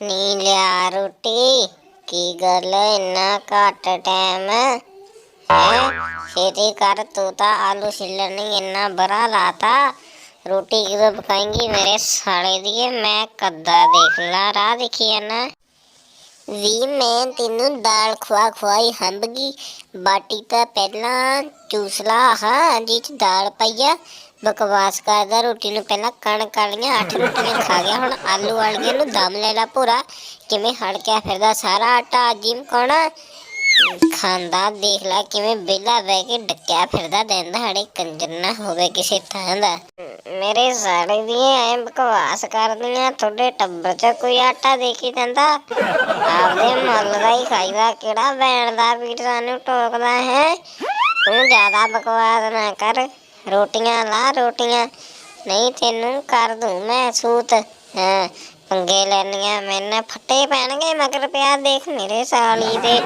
ਨੀ ਲਿਆ ਰੋਟੀ। ਕੀ ਗੱਲ ਇੰਨਾ ਘੱਟ ਟਾਈਮ ਹੈ? ਛੇਤੀ ਕਰ, ਤੂੰ ਤਾਂ ਆਲੂ ਛਿੱਲਣ ਨਹੀਂ ਇੰਨਾ ਬੜਾ ਲਾਤਾ। ਰੋਟੀ ਕਿਦੋਂ ਪਕਾਏਂਗੀ ਮੇਰੇ ਸਾਲੇ ਦੀ ਮੈਂ ਕੱਦਾ ਦੇਖ ਲਾ, ਰਾਹ ਦੇਖੀ ਨਾ ਵੀ ਮੈਂ ਤੈਨੂੰ ਦਾਲ ਖਵਾ ਖਵਾਈ ਹੰਬ ਬਾਟੀ ਤਾਂ ਪਹਿਲਾਂ ਚੂਸਲਾ, ਹਾਂ, ਜੀ, ਚ ਦਾਲ ਪਈਆ ਬਕਵਾਸ ਕਰਦਾ, ਰੋਟੀ ਨੂੰ ਪਹਿਲਾਂ ਕਣਕ ਵਾਲੀਆਂ ਅੱਠ ਰੋਟੀਆਂ ਖਾ ਗਿਆ। ਹੁਣ ਆਲੂ ਵਾਲੀਆਂ ਨੂੰ ਦਮ ਲੈ ਲਾ ਪੂਰਾ ਕਿਵੇਂ ਹੜਕਿਆ ਫਿਰਦਾ ਸਾਰਾ ਆਟਾ, ਜਿਮ ਕੋਣਾ ਖਾਂਦਾ, ਦੇਖ ਲੈ ਕਿਵੇਂ ਬੇਲਾ ਬਹਿ ਕੇ ਡੱਕਿਆ ਫਿਰਦਾ। ਦਿਨ ਹੜੇ ਕੰਜਰ ਨਾ ਹੋਵੇ ਕਿਸੇ ਥਾਂ ਦਾ। ਮੇਰੇ ਸਾੜੇ ਦੀਆਂ ਐ ਬਕਵਾਸ ਕਰਦੀਆਂ, ਤੁਹਾਡੇ ਟੱਬਰ 'ਚ ਕੋਈ ਆਟਾ ਦੇਖੀ ਜਾਂਦਾ ਆਪਦੇ ਮੁੱਲ ਦਾ ਹੀ ਖਾਈਦਾ ਕਿਹੜਾ ਬੈਣ ਦਾ ਵੀਰ ਸਾਨੂੰ ਟੋਕਦਾ ਹੈ? ਤੂੰ ਜ਼ਿਆਦਾ ਬਕਵਾਸ ਨਾ ਕਰ, ਰੋਟੀਆਂ ਲਾ, ਰੋਟੀਆਂ। ਨਹੀਂ ਤੈਨੂੰ ਕਰ ਦੂੰ ਮੈਂ ਸੂਤ। ਹਾਂ, ਪੰਗੇ ਲੈਣੀਆਂ ਮੈਨਾਂ ਫੱਟੇ ਪੈਣਗੇ ਮਗਰ ਪਿਆ ਦੇਖ ਮੇਰੇ ਸਾਲੀ ਦੇ।